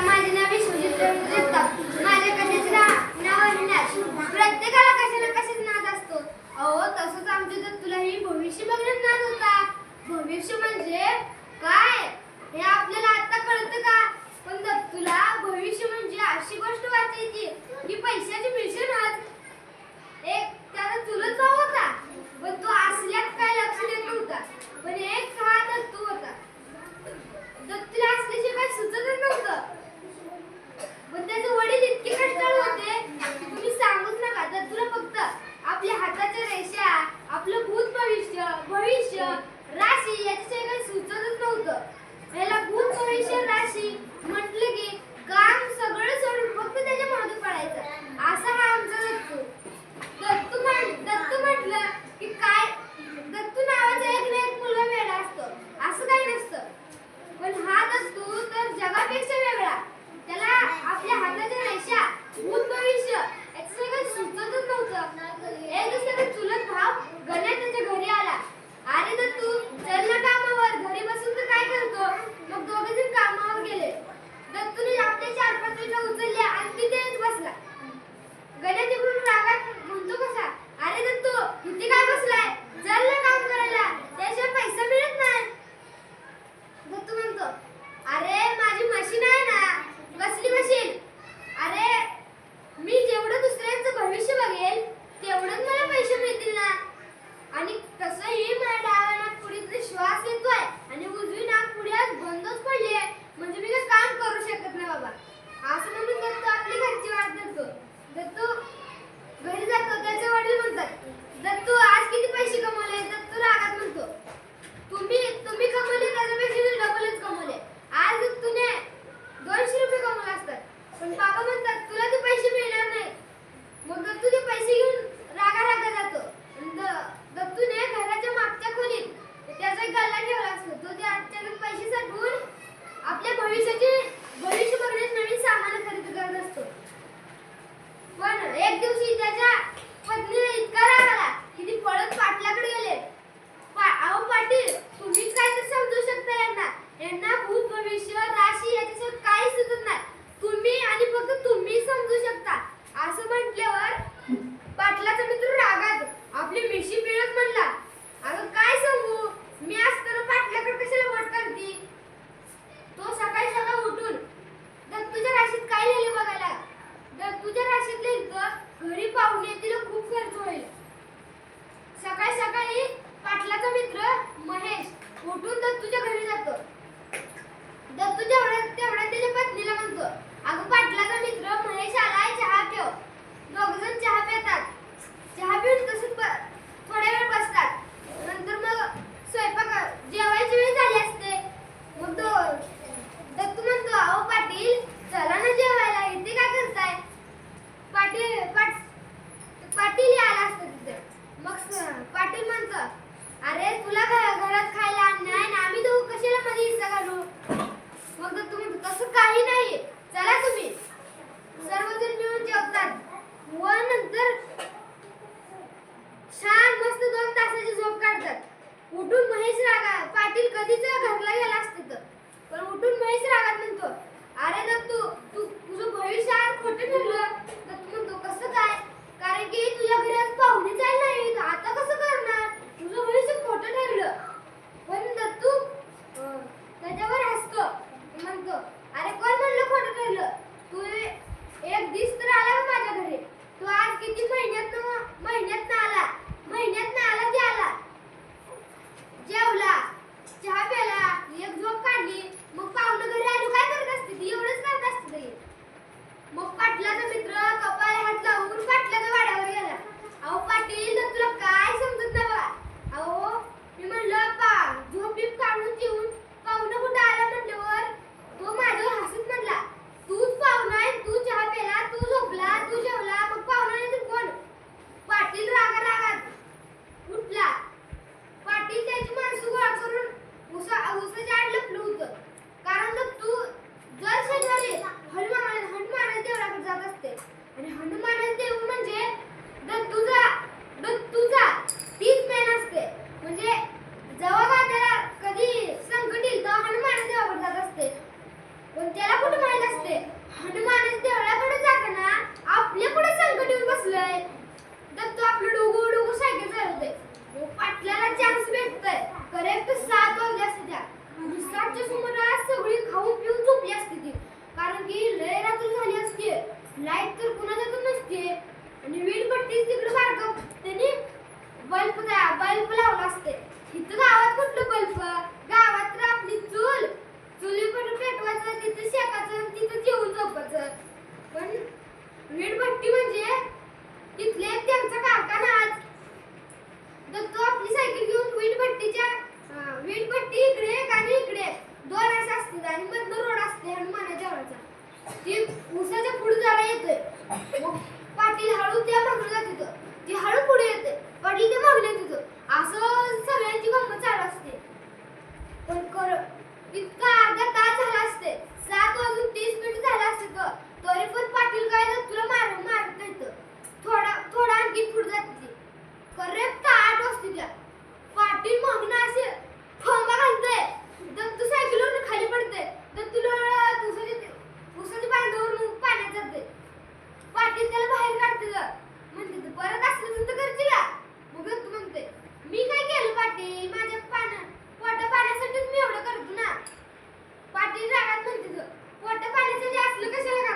माझे नाव विश्वजित जगताप माझ्या कधीच नाव अविनाश. प्रत्येकाला कशाला कशाच नाद अहो तसंच आमच्या दत्तूलाही भविष्य बघण्यात नाद होता. भविष्य म्हणजे काय? एकदम होते आणि हनुमानाचे देव म्हणजे दत्तूचा दत्तूचा तीच मेन असते म्हणजे जेव्हा त्याला कधी संकट येईल तेव्हा हनुमान देवाकडे जात असते. पण त्याला कुठं माहीत असते? हनुमान देवळाकडे जाताना आपले कुठे संकट येऊन बसलंय. दत्तू आपलं डोगू डोगू सायकल चालवते पाटल्याला चान्स भेटतोय. करेक्ट सात वाजले असते त्या. सातच्या सुमारास करेक्ट आठ वाजते त्या. पाटील मागणं असे फंबा घालते तर सायकलवर खाली पडते तर तुला मग पाण्यात जाते पाटील त्याला बाहेर काढते म्हणते परत असलं तर करशील मग तू म्हणते मी काय केलं पाटील? माझ्या पाण्या पोटा पाण्यासाठीच मी एवढं करतो ना. पाटील रागात म्हणते पोटा पाण्यासाठी असलं कशाला